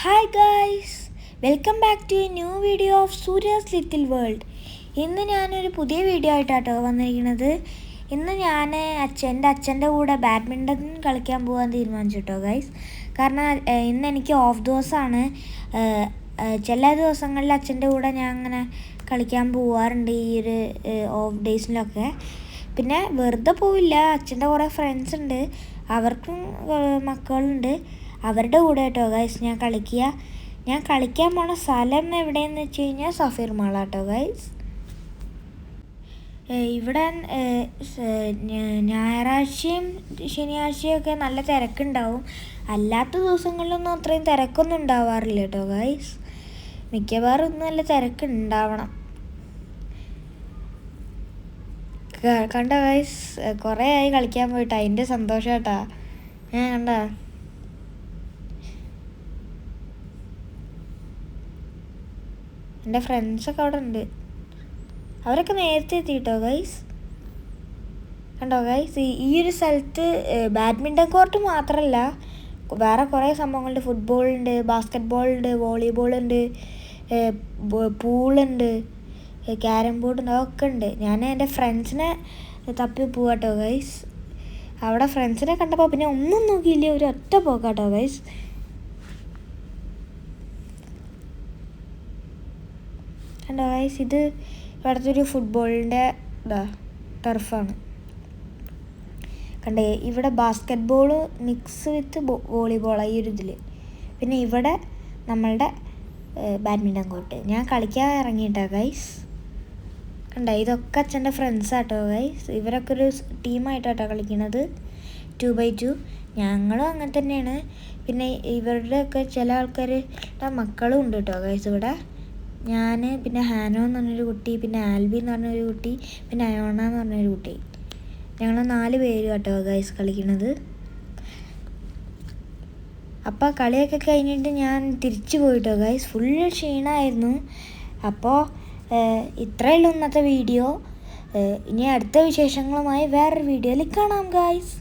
Hi guys welcome back to new video of Surya's little world ഇന്ന് ഞാനൊരു പുതിയ video ആയിട്ടാട്ടോ വന്നിരിക്കുന്നത്. ഇന്ന് ഞാൻ അച്ഛൻ എന്റെ അച്ഛന്റെ കൂടെ ബാഡ്മിന്റൺ കളിക്കാൻ പോകാൻ തീരുമാനിച്ചു കേട്ടോ ഗൈസ് കാരണം ഇന്ന് എനിക്ക് ഓഫ് ദിവസമാണ്. ചില ദിവസങ്ങളിൽ അച്ഛന്റെ കൂടെ ഞാൻ അങ്ങനെ കളിക്കാൻ പോവാറുണ്ട് ഈ ഒരു ഓഫ് ഡേയ്സിലൊക്കെ പിന്നെ വെറുതെ പോവില്ല അച്ഛന്റെ കുറേ ഫ്രണ്ട്സ് ഉണ്ട്. അവർക്കും മക്കളുണ്ട്. അവരുടെ കൂടെ കേട്ടോ ഗൈസ് ഞാൻ കളിക്കുക. ഞാൻ കളിക്കാൻ പോണ സ്ഥലം എവിടെയെന്ന് വെച്ച് കഴിഞ്ഞാൽ സഫീർ മാള കേട്ടോ ഗൈസ് ഇവിടെ ഞായറാഴ്ചയും ശനിയാഴ്ചയും ഒക്കെ നല്ല തിരക്കുണ്ടാവും. അല്ലാത്ത ദിവസങ്ങളിലൊന്നും അത്രയും തിരക്കൊന്നും ഉണ്ടാവാറില്ല കേട്ടോ ഗൈസ് മിക്കവാറും ഇന്ന് നല്ല തിരക്കുണ്ടാവണം. കണ്ട കണ്ടോ ഗൈസ് കുറേ ആയി കളിക്കാൻ പോയിട്ട്. അതിന്റെ സന്തോഷം കേട്ടാ. ഞാൻ കണ്ട? എന്റെ ഫ്രണ്ട്സൊക്കെ അവിടെ ഉണ്ട്. അവരൊക്കെ നേരത്തെ എത്തിയിട്ടോ ഗൈസ് കണ്ടോ ഗൈസ് ഈ ഒരു സ്ഥലത്ത് ബാഡ്മിന്റൺ കോർട്ട് മാത്രമല്ല വേറെ കുറേ സംഭവങ്ങളുണ്ട്. ഫുട്ബോളുണ്ട് ബാസ്ക്കറ്റ് ബോളുണ്ട് ഉണ്ട് പൂളുണ്ട് ക്യാരം ബോർഡ് ഒക്കെ ഉണ്ട് ഞാൻ എന്റെ ഫ്രണ്ട്സിനെ തപ്പി പോവാട്ടോ ഗൈസ് അവിടെ ഫ്രണ്ട്സിനെ കണ്ടപ്പോൾ പിന്നെ ഒന്നും നോക്കിയില്ല ഒരു ഒറ്റ പോക്കാട്ടോ ഗൈസ് കണ്ടോ ഗൈസ് ഇത് ഇവിടുത്തെ ഒരു ഫുട്ബോളിന്റെ ഇതാ ടർഫാണ് കണ്ടേ ഇവിടെ ബാസ്ക്കറ്റ് ബോൾ മിക്സ് വിത്ത് വോളിബോളാണ് ഈ ഒരു ഇതിൽ പിന്നെ ഇവിടെ നമ്മളുടെ ബാഡ്മിന്റൺ കോർട്ട് ഞാൻ കളിക്കാൻ ഇറങ്ങിയിട്ടാ ഗൈസ് കണ്ട ഇതൊക്കെ അച്ഛന്റെ ഫ്രണ്ട്സ് ആട്ടോ ഗൈസ് ഇവരൊക്കെ ഒരു ടീമായിട്ടാട്ടോ കളിക്കുന്നത് ടു ബൈ ടു ഞങ്ങളും അങ്ങനെ തന്നെയാണ്. പിന്നെ ഇവരുടെയൊക്കെ ചില ആൾക്കാർ മക്കളും ഉണ്ട് കേട്ടോ ഗൈസ് ഇവിടെ. ഞാൻ പിന്നെ ഹാനോ എന്ന് പറഞ്ഞൊരു കുട്ടി പിന്നെ ആൽബി എന്ന് പറഞ്ഞൊരു കുട്ടി പിന്നെ അയോണ എന്ന് പറഞ്ഞൊരു കുട്ടി. ഞങ്ങൾ നാല് പേര് കേട്ടോ ഗൈസ് കളിക്കുന്നത് അപ്പോൾ കളിയൊക്കെ കഴിഞ്ഞിട്ട് ഞാൻ തിരിച്ചു പോയിട്ടോ ഗൈസ് ഫുൾ ക്ഷീണമായിരുന്നു അപ്പോൾ ഇത്രയേ ഉള്ളൂ ഇന്നത്തെ വീഡിയോ ഇനി അടുത്ത വിശേഷങ്ങളുമായി വേറൊരു വീഡിയോയിൽ കാണാം ഗൈസ്